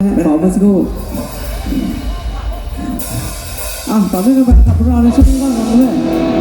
ขอมาสักครู่อะต่อเนื่องกันไปกับพวกเราในช่วงนี้บ้างกันเลยเ